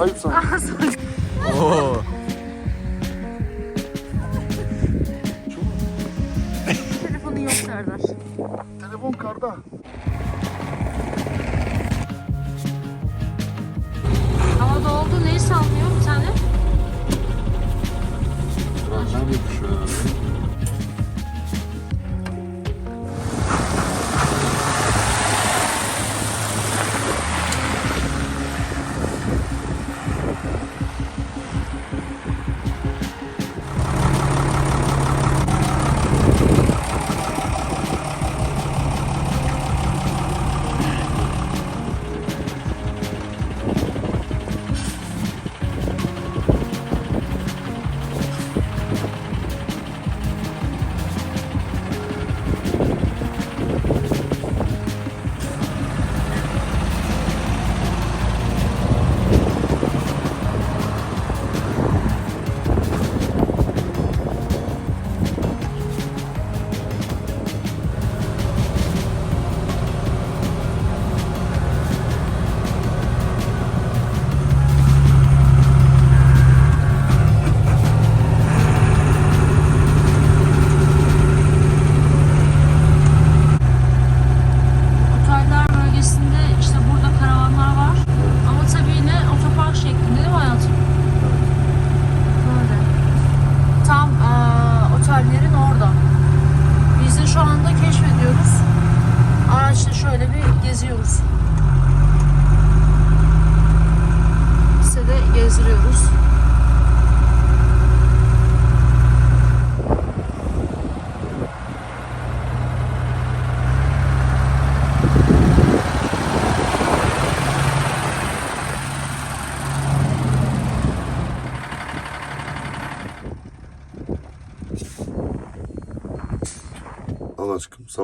Ayıp sana. Oo.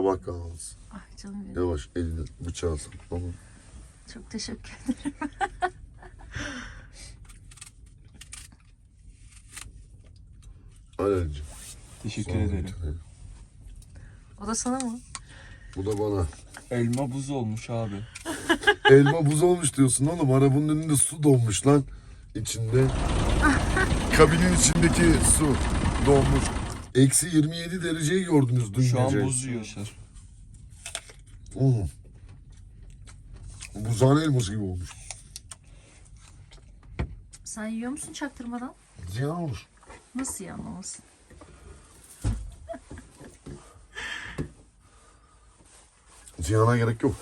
Sabah kahvaltısı. Ay canım benim. Yavaş elini bıçağı sok. Tamam. Çok teşekkür ederim. Al anneciğim. Teşekkür bir ederim. tane. O da sana mı? Bu da bana. Elma buz olmuş abi. Elma buz olmuş diyorsun oğlum. Arabanın önünde su donmuş lan. içinde. Kabinin içindeki su donmuş. Eksi 27 dereceyi gördünüz dün Şu gece. an buz yiyorlar. Oğlum. Buzhane elması gibi olmuş. Sen yiyor musun çaktırmadan? Ziyan olur. Nasıl yanmaması? Ziyana gerek yok.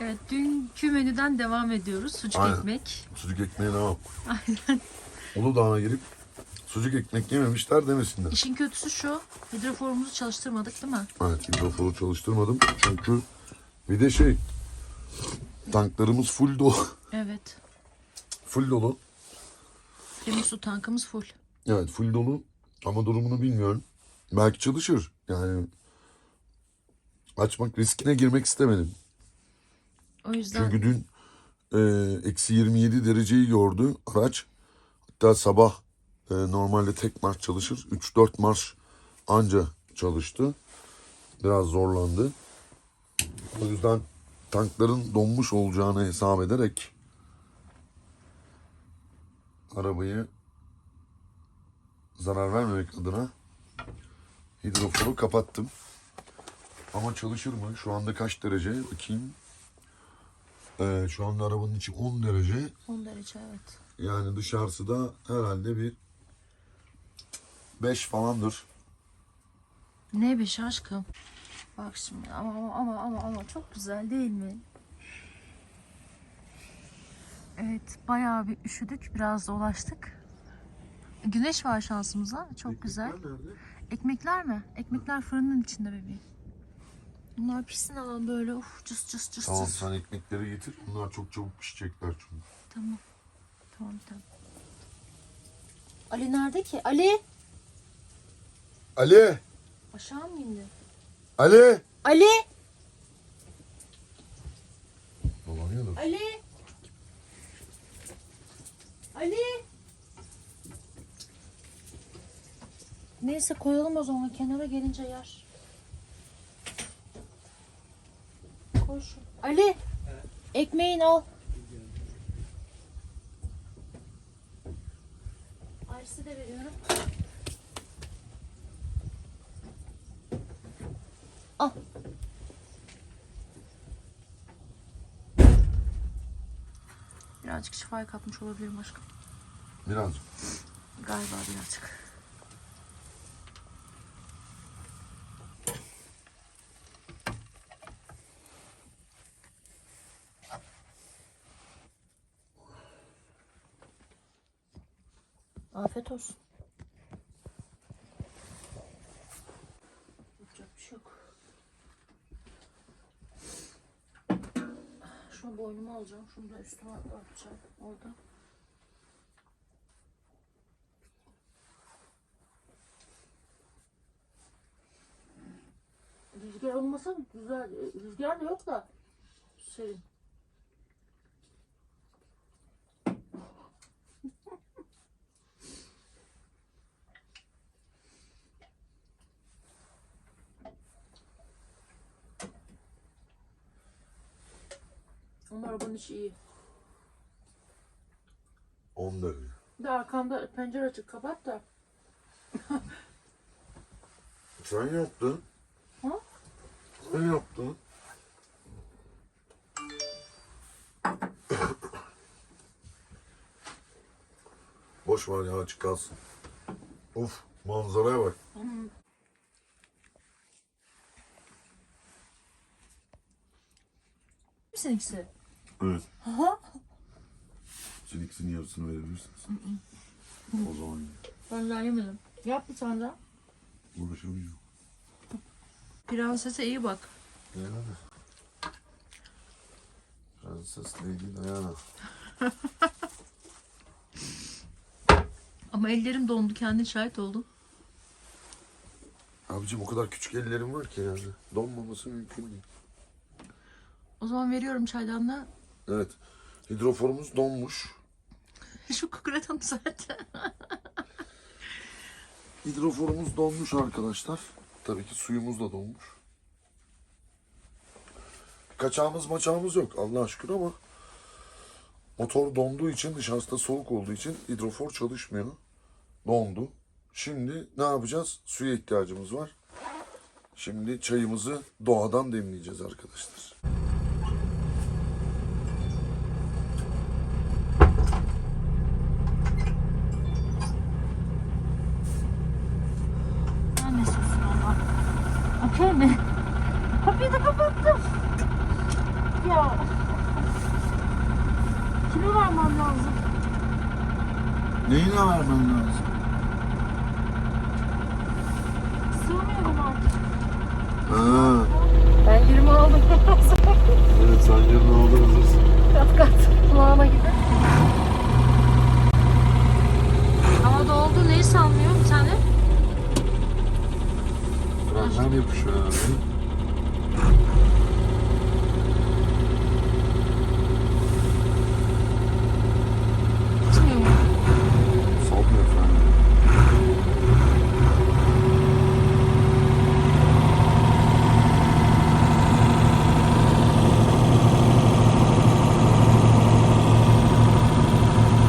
Evet dünkü menüden devam ediyoruz. Sucuk Aynen. ekmek. Sucuk ekmeğe ne yap? Aynen. Uludağ'a girip sucuk ekmek yememişler demesinler. İşin kötüsü şu. Hidroforumuzu çalıştırmadık değil mi? Evet hidrofonu çalıştırmadım. Çünkü bir de şey tanklarımız full dolu. Evet. full dolu. Temiz su tankımız full. Evet full dolu ama durumunu bilmiyorum. Belki çalışır. Yani açmak riskine girmek istemedim. O yüzden Çünkü dün e, eksi 27 dereceyi gördü araç. Hatta sabah e, normalde tek marş çalışır. 3-4 marş anca çalıştı. Biraz zorlandı. O yüzden tankların donmuş olacağını hesap ederek arabayı zarar vermemek adına hidroforu kapattım. Ama çalışır mı? Şu anda kaç derece? Bakayım. Ee, şu anda arabanın içi 10 derece. 10 derece evet. Yani dışarısı da herhalde bir 5 falandır. Ne şey aşkım. Bak şimdi ama ama ama ama, ama çok güzel değil mi? Evet bayağı bir üşüdük. Biraz dolaştık. Güneş var şansımıza. Çok güzel. Ekmekler mi? Ekmekler fırının içinde bebeğim. Bunlar pişsin alan böyle uf cıs cıs cıs Tamam cıs. sen ekmekleri getir. Bunlar çok çabuk pişecekler çünkü. Tamam. Tamam tamam. Ali nerede ki? Ali! Ali. Aşağı mı indi? Ali. Ali. Dolanıyorlar. Ali. Ali. Neyse koyalım o zaman kenara gelince yer. Koş. Ali. Ekmeğin al. Arsi de veriyorum. Al. Birazcık şifayı katmış olabilirim aşkım. Birazcık. Galiba birazcık. Afiyet olsun. Yapacak bir şey yok. Şunu boynuma alacağım. Şunu da üstüme atacağım. Orada. Rüzgar olmasa güzel. Rüzgar da yok da serin. Ama arabanın içi iyi. 10 derece. Bir de arkamda pencere açık kapat da. Sen yaptın. Ha? Sen yaptın. Boş ver ya açık kalsın. Uf manzaraya bak. Seninkisi. Evet. Sen ikisinin yarısını verebilirsiniz. o zaman Ben daha yemedim. Yap bir tane daha. uğraşamayacağım. Prensese iyi bak. Yani. Prenses Lady Diana. Ama ellerim dondu. Kendin şahit oldun. Abicim o kadar küçük ellerim var ki yani. Donmaması mümkün değil. O zaman veriyorum çaydanlığı. Evet. Hidroforumuz donmuş. Şu kukuretanı zaten. Hidroforumuz donmuş arkadaşlar. Tabii ki suyumuz da donmuş. Kaçağımız maçağımız yok Allah'a şükür ama motor donduğu için dışarısı da soğuk olduğu için hidrofor çalışmıyor. Dondu. Şimdi ne yapacağız? Suya ihtiyacımız var. Şimdi çayımızı doğadan demleyeceğiz arkadaşlar. Annesi olsun Allah. Mi? Kapıyı da kapattım. Ya. Kime vermem lazım? Neyine vermen lazım? Sığmıyorum artık. Ha, Ben 20 aldım. evet sen yarın aldın hazırsın. kat kat. Kulağına gibi. Hava doldu. Neyi sallıyor bir tane? Frenler yapışıyor herhalde. Tutmuyor mu? Sallıyor frenleri.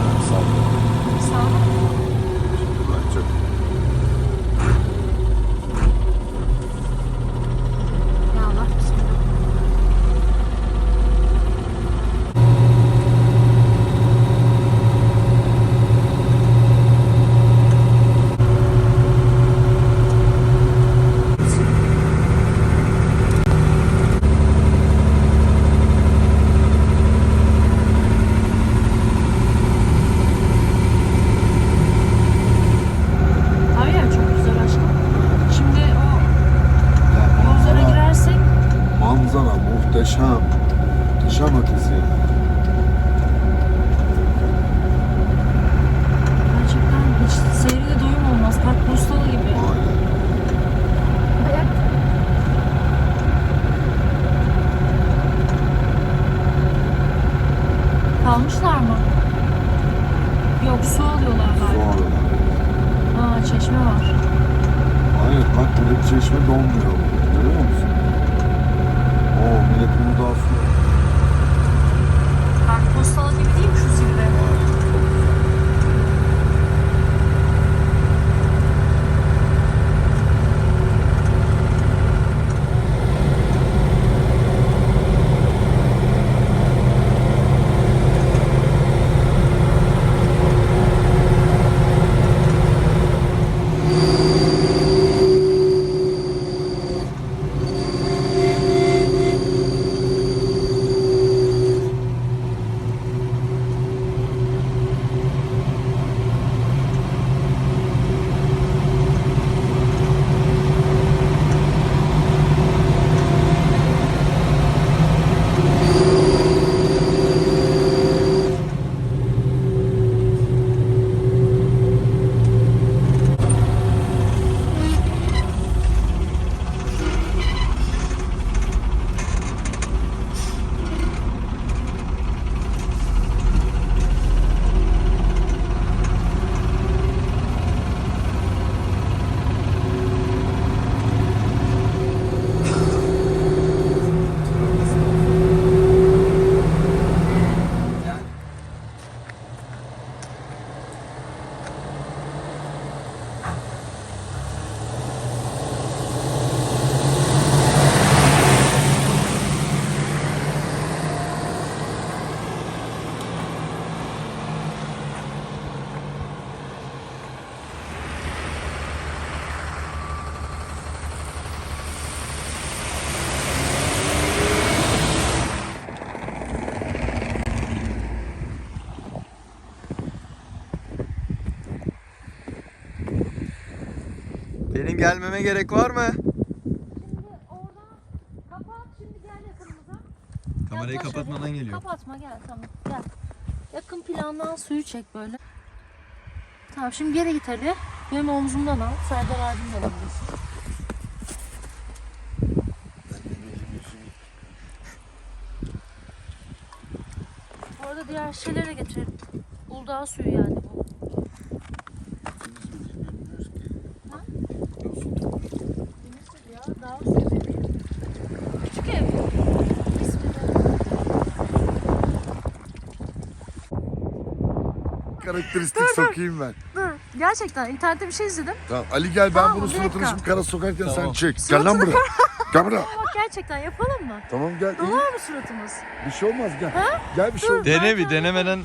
Evet, sallıyor. Sağ ol. Şimdi bırakacak. Ya Allah bismillah. Abi ya çok güzel aşkım. Şimdi o yollara girersek Manzara muhteşem. Muhteşem ötesi. gerçekten hiç seyriyle doyum olmaz. Park postalı gibi. Aynen. Kalmışlar mı? Yok su alıyorlar Su galiba. arada. Aa çeşme var. Hayır bak burada bir çeşme donmuyor. Görüyor musun? Oo milletin daha su. Benim gelmeme gerek var mı? Şimdi oradan kapat şimdi gel yakınımıza. Kamerayı kapatmadan geliyor. Kapatma gel tamam gel. Yakın plandan suyu çek böyle. Tamam şimdi geri git Ali. Benim omzumdan al. Serdar abim de alabilirsin. Bu arada diğer şeyleri de getirelim. Uludağ suyu yani bu. Denizli ya, dağ suyu bebeğim. Küçük ev. Bismillah. Karakteristik sokayım ben. Dur. Gerçekten internette bir şey izledim. Tamam Ali gel ben Tamam, bunun bir suratını şimdi kara sokarken sen Tamam. çek. Gel lan buraya. Gel buraya. Bak gerçekten yapalım mı? Tamam gel. Dolar mı suratımız? Bir şey olmaz gel. Gel bir şey olmaz. Dene bir denemeden.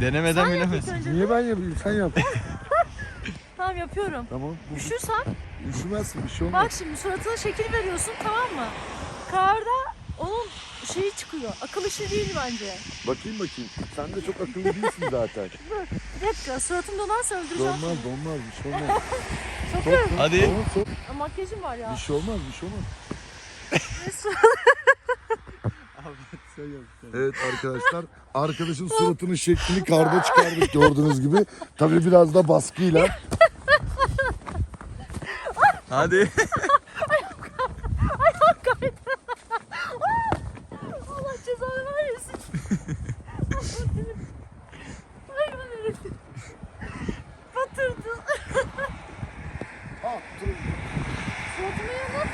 Denemeden Sen yap bilemez. ilk önce. Niye ben yapayım? Sen yap. Tamam yapıyorum. tamam. Bu, Üşürsen üşümezsin bir şey olmaz. bak şimdi suratına şekil veriyorsun tamam mı? Karda onun şeyi çıkıyor. Akıl işi değil bence. Bakayım bakayım. Sen de çok akıllı değilsin zaten. Bir dakika suratım donarsa öldüreceğim. Donmaz donmaz bir şey olmaz. Sokuyorum. Hadi. Tamam, sok. Aa, Makyajım var ya. Bir şey olmaz bir şey olmaz. Evet arkadaşlar arkadaşın suratının şeklini karda çıkardık gördüğünüz gibi. Tabii biraz da baskıyla. Hadi. Allah cezanı vermesin. Hayvan herif. Batırdın. Ha, dur. Suratımı yanıp.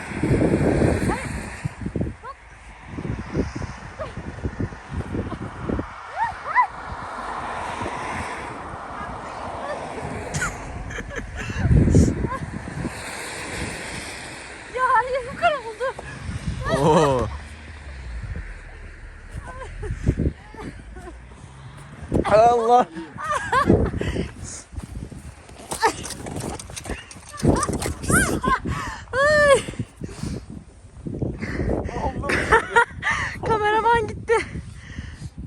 Ya her yerim kara oldu. Oo. Allah. Kameraman gitti.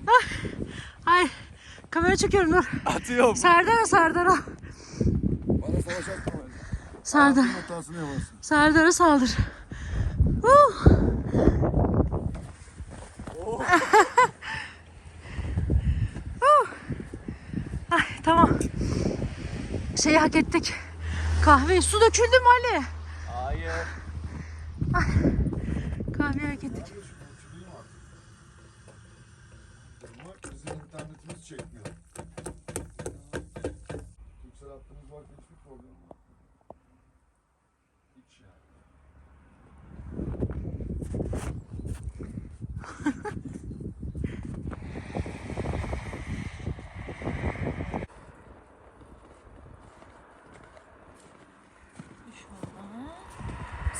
Ah. Ay. Kamera çekiyorum dur. Atıyorum. Serdar'a Serdar'a. Bana savaş atma. Serdar. Hatasını yaparsın. Serdar'a saldır. Uh. Uh. Ay, tamam. Hak ettik. Kahve su döküldü mü Ali? Hayır. Kahveyi hak ettik. Bizim internetimiz çekmiyor. Türksel hattımız var hiçbir problem yok. Hiç yani.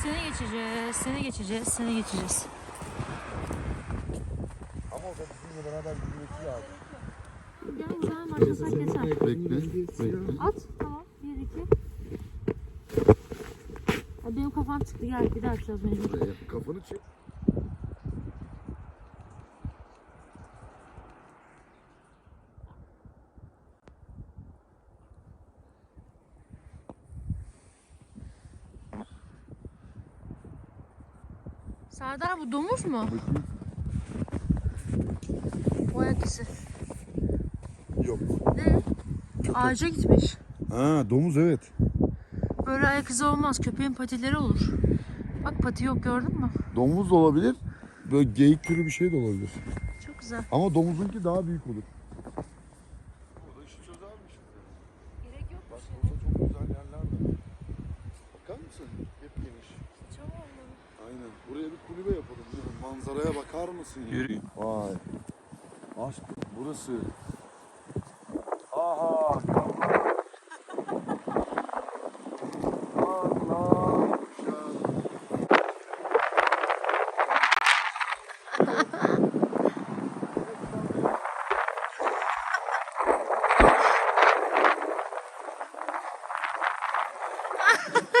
Seni geçeceğiz, seni geçeceğiz, seni geçeceğiz. Ama o da bizimle beraber yürüyüşü lazım. Gel güzel başlasak yeter. Bekle. Bekle. At, tamam. Bir, iki. Ay, benim kafam çıktı, gel bir daha açacağız mecbur. Kafanı çek. Serdar bu domuz mu? Bakayım. O ayak izi. Yok. Ne? Ağaca gitmiş. Ha domuz evet. Böyle ayak izi olmaz. Köpeğin patileri olur. Bak pati yok gördün mü? Domuz da olabilir. Böyle geyik türü bir şey de olabilir. Çok güzel. Ama domuzunki daha büyük olur. O da işi çözermiş. Gerek yok. Bak burada çok güzel yerler de. Bakar mısın? Hep geniş. Aynen. Buraya bir kulübe yapalım. mi? Manzaraya bakar mısın? ya? Yürü. Vay. Aşk burası. Aha. Allah.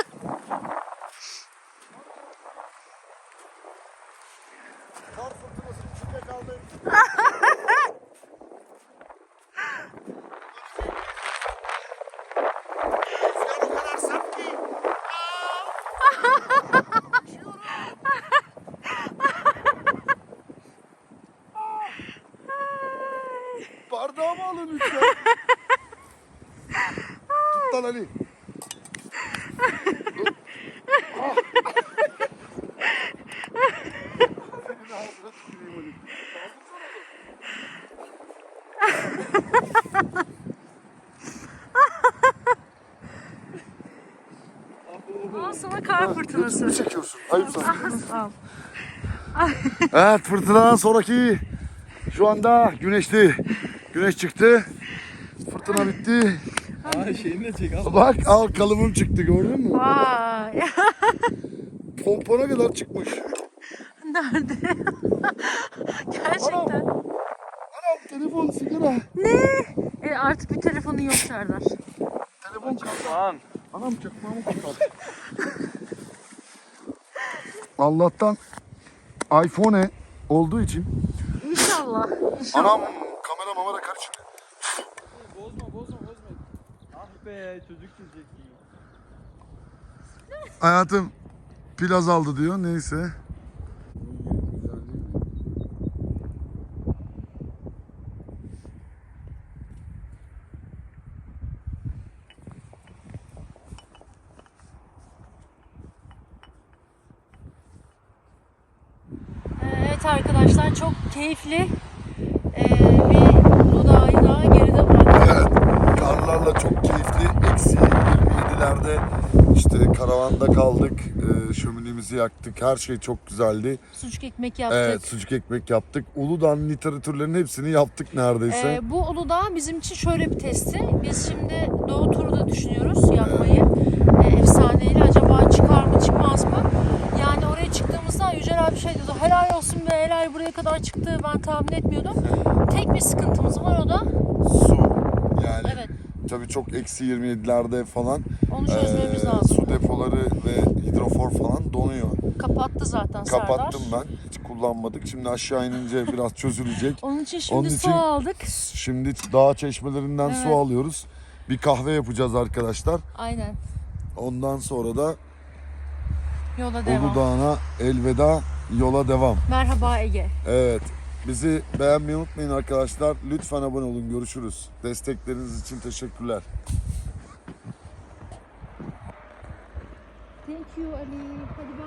Kar fırtınası içinde kaldı. Rüzgar o kadar sert ki. bardağa mı alınmış ya? Tut lan Ali. Dur. Ah. Senin ağzına tüküreyim Ali. Al sana kar fırtınası. Ne çekiyorsun? Ayıp sana. Al. Evet fırtınadan sonraki şu anda güneşli. Güneş çıktı. Fırtına bitti. Aa şeyini de çek al. Bak al kalıbım çıktı gördün mü? Vay. Pompona kadar çıkmış. Nerede? Gerçekten. Anam telefon sigara. E, artık bir telefonun yok Serdar. Telefon. Lan. Anam çakmağımı kapat. Allah'tan iPhone olduğu için İnşallah. anam kamera mamara karışık. Bozma bozma bozma. Ah be çocuk çizecek iyi. Hayatım pil azaldı diyor neyse. Evet arkadaşlar çok keyifli ee, bir Uludağ'ı daha geride bıraktık. Evet, karlarla çok keyifli. Eksi 27'lerde işte karavanda kaldık. Şöminemizi yaktık. Her şey çok güzeldi. Sucuk ekmek yaptık. Evet, sucuk ekmek yaptık. Uludağ'ın literatürlerinin hepsini yaptık neredeyse. Ee, bu Uludağ bizim için şöyle bir testti. Biz şimdi Doğu turu da düşünüyoruz yapmayı. Ee, abi şey diyordu. Helal olsun be helal buraya kadar çıktı ben tahmin etmiyordum. Tek bir sıkıntımız var o da. Su. Yani Evet tabii çok eksi 27'lerde falan onu çözmemiz lazım. su depoları ve hidrofor falan donuyor. Kapattı zaten Serdar. Kapattım ben. Hiç kullanmadık. Şimdi aşağı inince biraz çözülecek. Onun için şimdi Onun su için- aldık. Şimdi dağ çeşmelerinden su Evet. alıyoruz. Bir kahve yapacağız arkadaşlar. Aynen. Ondan sonra da Yola devam. Uludağ'a elveda yola devam. Merhaba Ege. Evet. Bizi beğenmeyi unutmayın arkadaşlar. Lütfen abone olun. Görüşürüz. Destekleriniz için teşekkürler. Thank you Ali. Hadi